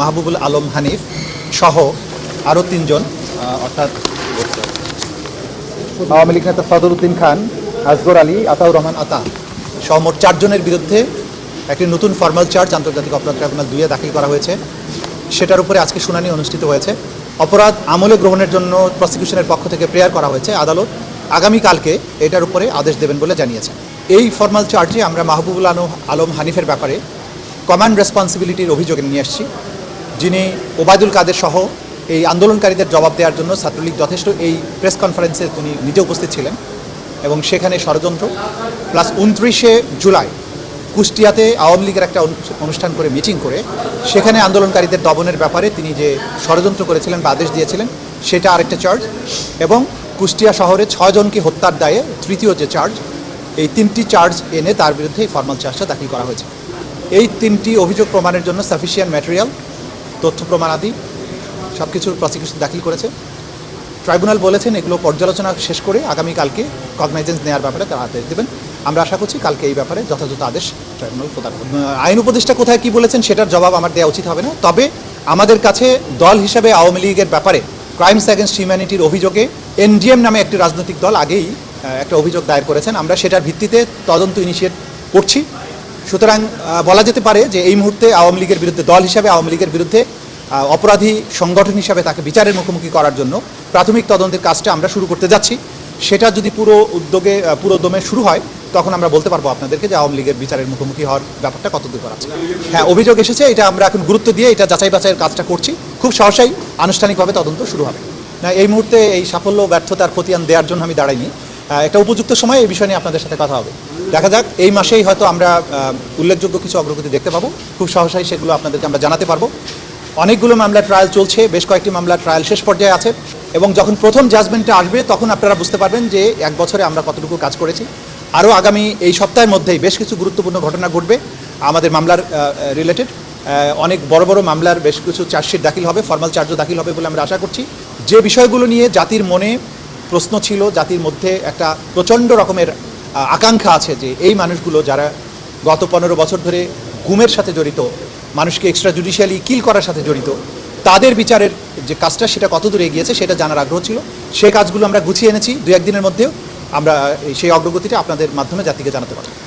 মাহবুবুল আলম হানিফ সহ আরও তিনজন অর্থাৎ আওয়ামী লীগ নেতা সদরুদ্দিন খান আসগর আলী, আতাউর রহমান আতা সহ মোট চারজনের বিরুদ্ধে একটি নতুন ফর্মাল চার্জ আন্তর্জাতিক অপরাধ ট্রাইব্যুনাল দুইয়ে দাখিল করা হয়েছে। সেটার উপরে আজকে শুনানি অনুষ্ঠিত হয়েছে। অপরাধ আমলে গ্রহণের জন্য প্রসিকিউশনের পক্ষ থেকে প্রেয়ার করা হয়েছে আদালত। আগামীকালকে এটার উপরে আদেশ দেবেন বলে জানিয়েছে। এই ফর্মাল চার্জে আমরা মাহবুবুল আলম হানিফের ব্যাপারে কমান্ড রেসপন্সিবিলিটির অভিযোগে নিয়ে আসছি, যিনি ওবায়দুল কাদের সহ এই আন্দোলনকারীদের জবাব দেওয়ার জন্য ছাত্রলীগ যথেষ্ট এই প্রেস কনফারেন্সে তিনি নিজে উপস্থিত ছিলেন এবং সেখানে ষড়যন্ত্র। প্লাস উনত্রিশে জুলাই কুষ্টিয়াতে আওয়ামী লীগের একটা অনু- অনুষ্ঠান করে মিটিং করে সেখানে আন্দোলনকারীদের দমনের ব্যাপারে তিনি যে ষড়যন্ত্র করেছিলেন বা আদেশ দিয়েছিলেন, সেটা আরেকটা চার্জ এবং কুষ্টিয়া শহরে ছয়জনকে হত্যার দায়ে তৃতীয় যে চার্জ, এই তিনটি চার্জ এনে তার বিরুদ্ধে এই ফর্মাল চার্জটা দাখিল করা হয়েছে। এই তিনটি অভিযোগ প্রমাণের জন্য সাফিসিয়েন্ট ম্যাটেরিয়াল তথ্য প্রমাণ আদি সব কিছুর প্রসিকিউশন দাখিল করেছে। ট্রাইব্যুনাল বলেছেন এগুলো পর্যালোচনা শেষ করে আগামীকালকে কগনাইজেন্স নেওয়ার ব্যাপারে তারা আদেশ দেবেন। আমরা আশা করছি কালকে এই ব্যাপারে যথাযথ আদেশ ট্রাইব্যুনাল প্রদান করবে। আইন উপদেষ্টা কোথায় কি বলেছেন সেটার জবাব আমার দেওয়া উচিত হবে না। তবে আমাদের কাছে দল হিসাবে আওয়ামী লীগের ব্যাপারে ক্রাইমস অ্যাগেন্স্ট হিউম্যানিটির অভিযোগে এনডিএম নামে একটি রাজনৈতিক দল আগেই একটা অভিযোগ দায়ের করেছেন। আমরা সেটার ভিত্তিতে তদন্ত ইনিশিয়েট করছি। সুতরাং বলা যেতে পারে যে এই মুহূর্তে আওয়ামী লীগের বিরুদ্ধে, দল হিসাবে আওয়ামী লীগের বিরুদ্ধে অপরাধী সংগঠন হিসাবে তাকে বিচারের মুখোমুখি করার জন্য প্রাথমিক তদন্তের কাজটা আমরা শুরু করতে যাচ্ছি। সেটা যদি পুরো উদ্যোগে পুরো দমে শুরু হয়, তখন আমরা বলতে পারব আপনাদেরকে যে আওয়ামী লীগের বিচারের মুখোমুখি হওয়ার ব্যাপারটা কতদূর করা আছে। হ্যাঁ অভিযোগ এসেছে, এটা আমরা এখন গুরুত্ব দিয়ে এটা যাচাই বাছাইয়ের কাজটা করছি। খুব সহসাই আনুষ্ঠানিকভাবে তদন্ত শুরু হবে। না, এই মুহূর্তে এই সাফল্য, ব্যর্থতার খতিয়ান দেওয়ার জন্য আমি দাঁড়াইনি। একটা উপযুক্ত সময় এই বিষয় নিয়ে আপনাদের সাথে কথা হবে। দেখা যাক, এই মাসেই হয়তো আমরা উল্লেখযোগ্য কিছু অগ্রগতি দেখতে পাবো। খুব সহসাই সেগুলো আপনাদেরকে আমরা জানাতে পারব। অনেকগুলো মামলা ট্রায়াল চলছে, বেশ কয়েকটি মামলা ট্রায়াল শেষ পর্যায়ে আছে। এবং যখন প্রথম জাজমেন্টটা আসবে, তখন আপনারা বুঝতে পারবেন যে এক বছরে আমরা কতটুকু কাজ করেছি। আরও আগামী এই সপ্তাহের মধ্যেই বেশ কিছু গুরুত্বপূর্ণ ঘটনা ঘটবে আমাদের মামলার রিলেটেড অনেক বড় বড় মামলার বেশ কিছু চার্জশিট দাখিল হবে ফর্মাল চার্জও দাখিল হবে বলে আমরা আশা করছি। যে বিষয়গুলো নিয়ে জাতির মনে প্রশ্ন ছিল, জাতির মধ্যে একটা প্রচণ্ড রকমের আকাঙ্ক্ষা আছে যে এই মানুষগুলো যারা গত পনেরো বছর ধরে গুমের সাথে জড়িত, মানুষকে এক্সট্রা জুডিশিয়ালি কিল করার সাথে জড়িত, তাদের বিচারের যে কাজটা সেটা কত দূরে এগিয়েছে সেটা জানার আগ্রহ ছিল। সেই কাজগুলো আমরা গুছিয়ে এনেছি দু একদিনের মধ্যেও আমরা সেই অগ্রগতিটা আপনাদের মাধ্যমে জাতিকে জানাতে পারব।